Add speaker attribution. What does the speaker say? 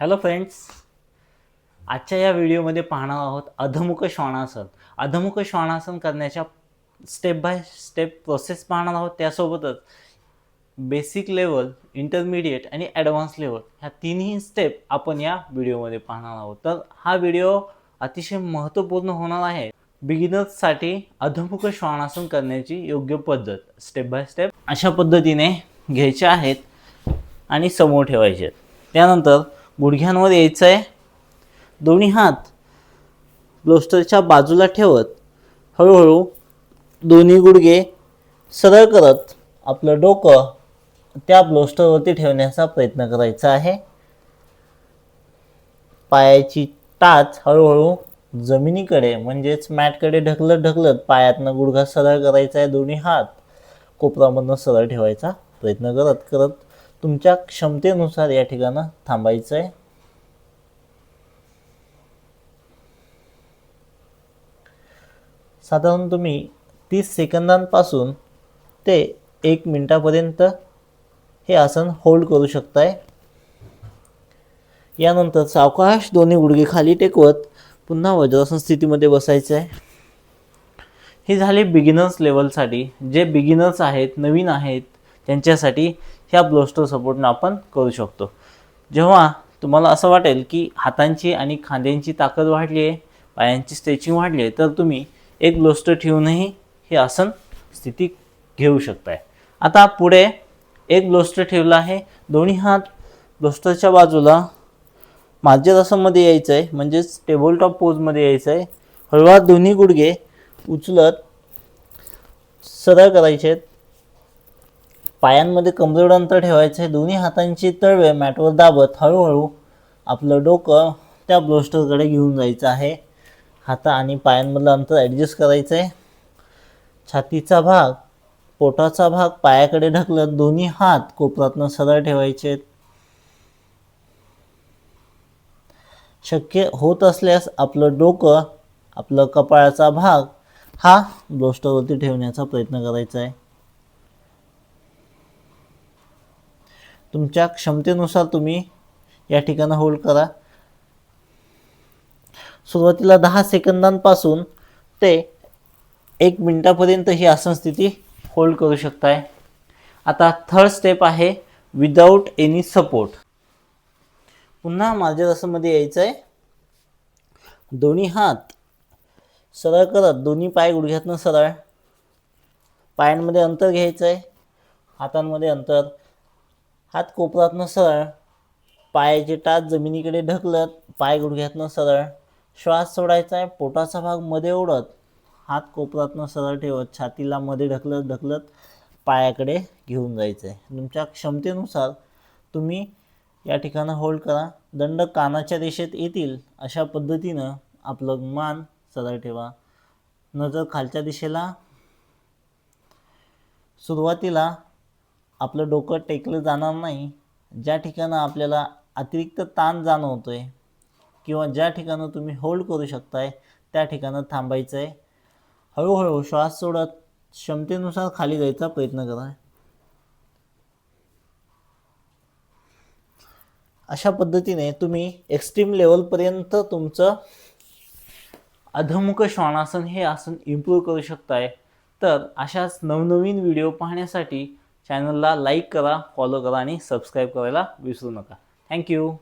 Speaker 1: Hello friends आजच्या या व्हिडिओमध्ये पाहणार आहोत अधमुख श्वानासन. अधमुख श्वानासन करण्याच्या स्टेप बाय स्टेप प्रोसेस पाहणार आहोत. त्यासोबतच बेसिक लेवल इंटरमिडिएट आणि ॲडव्हान्स लेवल ह्या तिन्ही स्टेप आपण या व्हिडिओमध्ये पाहणार आहोत. तर हा व्हिडिओ अतिशय महत्त्वपूर्ण होणार आहे. बिगिनर्ससाठी अधमुख श्वानासन करण्याची योग्य पद्धत स्टेप बाय स्टेप अशा पद्धतीने घ्यायच्या आहेत आणि समोर ठेवायचे आहेत. त्यानंतर गुडघ्यांवर यायचं आहे दोन्ही हात ब्लोस्टरच्या बाजूला ठेवत हळूहळू दोन्ही गुडघे सरळ करत आपलं डोकं त्या ब्लोस्टरवरती ठेवण्याचा प्रयत्न करायचा आहे. पायाची टाच हळूहळू जमिनीकडे म्हणजेच मॅटकडे ढकलत ढकलत पायातनं गुडघा सरळ करायचा आहे. दोन्ही हात कोपरामधनं सरळ ठेवायचा प्रयत्न करत करत तुमच्या क्षमतेनुसार या ठिकाणं थांबायचं आहे साधारण तुम्ही तीस सेकंदांपासून ते एक मिनटापर्यंत हे आसन होल्ड करू शकताय. यानंतर सावकाश दोन्ही गुडघे खाली टेकवत पुन्हा वज्रासन स्थितीमध्ये बसायचं आहे हे झाले बिगिनर्स लेवलसाठी जे बिगिनर्स आहेत नवीन आहेत त्यांच्यासाठी ह्या ब्लोस्टर सपोर्टनं आपण करू शकतो. जेव्हा तुम्हाला असं वाटेल की हातांची आणि खांद्यांची ताकद वाढली आहे पायांची स्ट्रेचिंग वाढली आहे तर तुम्ही एक ब्लोस्टर ठेवूनही हे आसन स्थिती घेऊ शकताय. आता पुढे एक ब्लोस्टर ठेवला आहे. दोन्ही हात ब्लोस्टरच्या बाजूला मार्जरासनमध्ये यायचं आहे म्हणजेच टेबल टॉप पोजमध्ये यायचं आहे हळूहळू दोन्ही गुडघे उचलत सरळ करायचे आहेत पायांमध्ये कमजोर अंतर ठेवायचं आहे दोन्ही हातांची तळवे मॅटवर दाबत हळूहळू आपलं डोकं त्या ब्लोस्टरकडे घेऊन जायचं आहे. हाता आणि पायांमधलं अंतर ॲडजस्ट करायचं आहे छातीचा भाग पोटाचा भाग पायाकडे ढकलत दोन्ही हात कोपरातनं सरळ ठेवायचे. आहेत शक्य होत असल्यास आपलं डोकं आपलं कपाळाचा भाग हा ब्लोस्टरवरती ठेवण्याचा प्रयत्न करायचा आहे. तुमच्या क्षमतेनुसार तुम्ही या ठिकाणी होल्ड करा. सुरुवातीला दहा सेकंदांपासून ते एक मिनटापर्यंत ही आसन स्थिती होल्ड करू शकताय. आता थर्ड स्टेप आहे विदाऊट एनी सपोर्ट पुन्हा मार्जरासनमध्ये यायचं आहे दोन्ही हात सरळ करत दोन्ही पाय गुडघ्यातनं सरळ. पायांमध्ये अंतर घ्यायचं आहे हातांमध्ये अंतर. हात कोपरातनं सरळ पायाचे टाच जमिनीकडे ढकलत पाय गुडघ्यातनं सरळ श्वास सोडायचा आहे पोटाचा भागमध्ये ओढत हात कोपरातनं सरळ ठेवत छातीला मध्ये ढकलत ढकलत पायाकडे घेऊन जायचं आहे तुमच्या क्षमतेनुसार तुम्ही या ठिकाणं होल्ड करा. दंड कानाच्या रेषेत येतील अशा पद्धतीनं आपलं मान सरळ ठेवा. नजर खालच्या दिशेला सुरुवातीला आपलं डोकं टेकलं जाणार नाही ज्या ठिकाणं आपल्याला अतिरिक्त ताण जाणवतो आहे किंवा ज्या ठिकाणं तुम्ही होल्ड करू शकताय त्या ठिकाणं थांबायचं आहे हळूहळू श्वास सोडत क्षमतेनुसार खाली जायचा प्रयत्न करा. अशा पद्धतीने तुम्ही एक्स्ट्रीम लेवलपर्यंत तुमचं अधमुख श्वानासन हे आसन इम्प्रूव्ह करू शकताय. तर अशाच नवनवीन व्हिडिओ पाहण्यासाठी चॅनलला लाईक करा फॉलो करा आणि सबस्क्राईब करायला विसरू नका. थँक्यू.